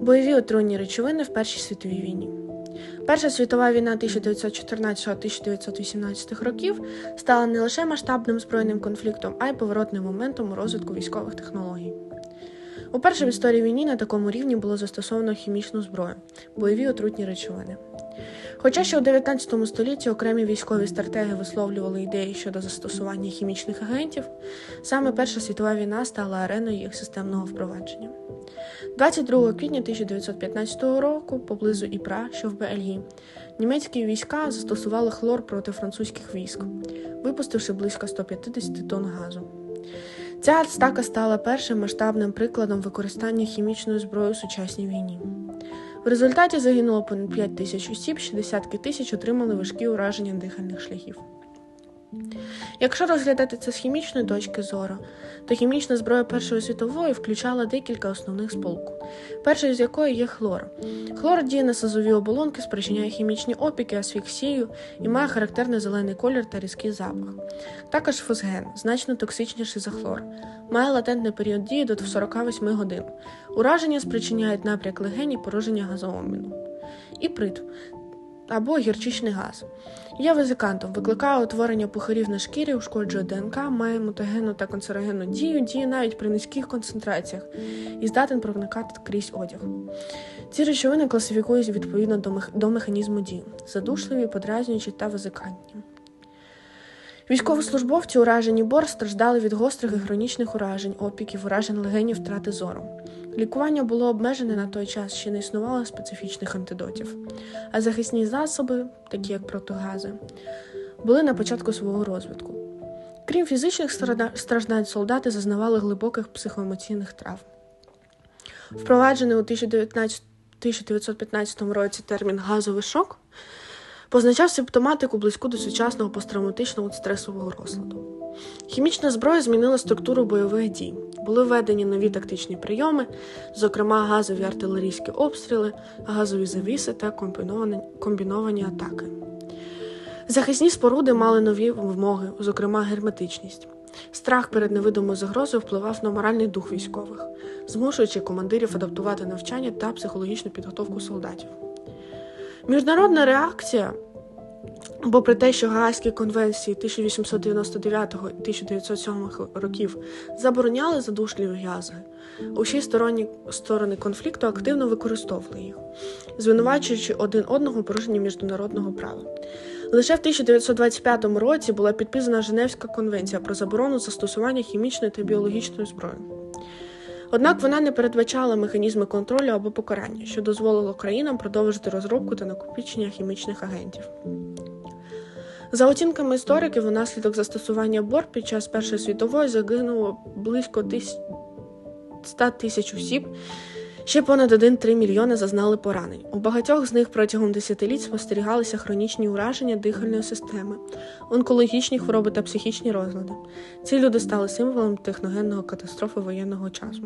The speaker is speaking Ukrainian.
Бойові отруйні речовини в Першій світовій війні. Перша світова війна 1914-1918 років стала не лише масштабним збройним конфліктом, а й поворотним моментом у розвитку військових технологій. Уперше в історії війни на такому рівні було застосовано хімічну зброю бойові отрутні речовини. Хоча ще у 19 столітті окремі військові стратеги висловлювали ідеї щодо застосування хімічних агентів, саме Перша світова війна стала ареною їх системного впровадження. 22 квітня 1915 року, поблизу Іпра, що в Бельгії, німецькі війська застосували хлор проти французьких військ, випустивши близько 150 тонн газу. Ця атака стала першим масштабним прикладом використання хімічної зброї у сучасній війні. В результаті загинуло понад 5 тисяч осіб, ще десятки тисяч отримали важкі ураження дихальних шляхів. Якщо розглядати це з хімічної точки зору, то хімічна зброя Першої світової включала декілька основних сполук, першою з якої є хлор. Хлор діє на сазові оболонки, спричиняє хімічні опіки, асфіксію і має характерний зелений колір та різкий запах. Також фосген, значно токсичніший за хлор, має латентний період дії до 48 годин. Ураження спричиняють напряк легені пороження газообміну. Іприт або гірчичний газ. Є визикантом, викликає утворення пухарів на шкірі, ушкоджує ДНК, має мутагенну та канцерогенну дію, діє навіть при низьких концентраціях і здатен проникати крізь одяг. Ці речовини класифікують відповідно до, мех... до механізму дії, задушливі, подразнюючі та визикантні. Військовослужбовці, уражені бор, страждали від гострих і хронічних уражень, опіків, уражень легенів, втрати зору. Лікування було обмежене на той час, ще не існувало специфічних антидотів, а захисні засоби, такі як протигази, були на початку свого розвитку. Крім фізичних страждань, солдати зазнавали глибоких психоемоційних травм. Впроваджений у 1915 році термін газовий шок позначав симптоматику близьку до сучасного посттравматичного стресового розладу. Хімічна зброя змінила структуру бойових дій. Були введені нові тактичні прийоми, зокрема газові артилерійські обстріли, газові завіси та комбіновані, комбіновані атаки. Захисні споруди мали нові вимоги, зокрема герметичність. Страх перед невидимою загрозою впливав на моральний дух військових, змушуючи командирів адаптувати навчання та психологічну підготовку солдатів. Міжнародна реакція, бо при те, що Гаазькі конвенції 1899 1907 років забороняли задушливі гази, усі стороні, сторони конфлікту активно використовували їх, звинувачуючи один одного порушення міжнародного права. Лише в 1925 році була підписана Женевська конвенція про заборону застосування хімічної та біологічної зброї. Однак вона не передбачала механізми контролю або покарання, що дозволило країнам продовжити розробку та накопичення хімічних агентів. За оцінками істориків, внаслідок застосування бор під час Першої світової загинуло близько 100 тисяч осіб. Ще понад 1-3 мільйони зазнали поранень. У багатьох з них протягом десятиліть спостерігалися хронічні ураження дихальної системи, онкологічні хвороби та психічні розлади. Ці люди стали символом техногенного катастрофи воєнного часу.